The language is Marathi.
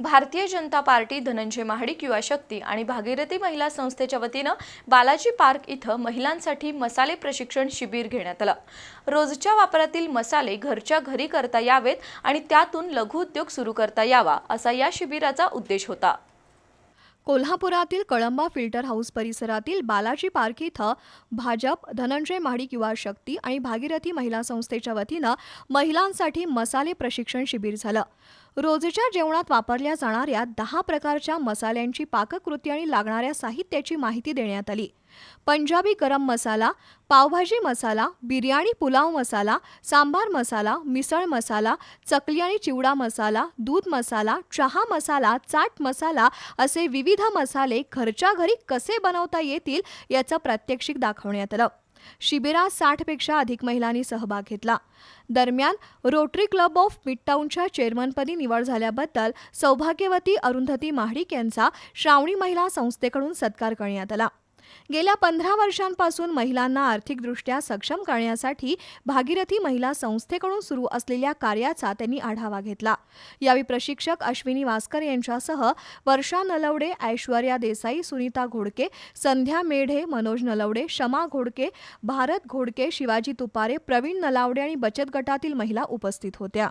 भारतीय जनता पार्टी धनंजय महाडिक युवा शक्ती आणि भागीरथी महिला संस्थेच्या वतीनं बालाजी पार्क इथं महिलांसाठी मसाले प्रशिक्षण शिबिर घेण्यात आलं. रोजच्या वापरातील मसाले घरच्या घरी करता यावेत आणि त्यातून लघुउद्योग सुरू करता यावा असा या शिबिराचा उद्देश होता. कोल्हापुरातील कळंबा फिल्टर हाऊस परिसरातील बालाजी पार्क इथं भाजप धनंजय महाडिक युवा शक्ती आणि भागीरथी महिला संस्थेच्या वतीनं महिलांसाठी मसाले प्रशिक्षण शिबिर झालं. रोजच्या जेवणात वापरल्या जाणाऱ्या दहा प्रकारच्या मसाल्यांची पाककृती आणि लागणाऱ्या साहित्याची माहिती देण्यात आली. पंजाबी गरम मसाला पावभाजी मसाला बिर्याणी पुलाव मसाला सांबार मसाला मिसळ मसाला चकली आणि चिवडा मसाला दूध मसाला चहा मसाला चाट मसाला असे विविध मसाले घरच्या घरी कसे बनवता येतील याचं प्रात्यक्षिक दाखवण्यात आलं. शिबिरात साठपेक्षा अधिक महिलांनी सहभाग घेतला. दरम्यान रोटरी क्लब ऑफ मिडटाऊनच्या चेअरमनपदी निवड झाल्याबद्दल सौभाग्यवती अरुंधती महाडिक यांचा श्रावणी महिला संस्थेकडून सत्कार करण्यात आला. गेल्या पंधरा वर्षांपासून महिलांना आर्थिकदृष्ट्या सक्षम करण्यासाठी भागीरथी महिला संस्थेकडून सुरू असलेल्या कार्याचा त्यांनी आढावा घेतला. यावेळी प्रशिक्षक अश्विनी वास्कर यांच्यासह वर्षा नलवडे ऐश्वर्या देसाई सुनीता घोडके संध्या मेढे मनोज नलवडे शमा घोडके भारत घोडके शिवाजी तुपारे प्रवीण नलावडे आणि बचत गटातील महिला उपस्थित होत्या.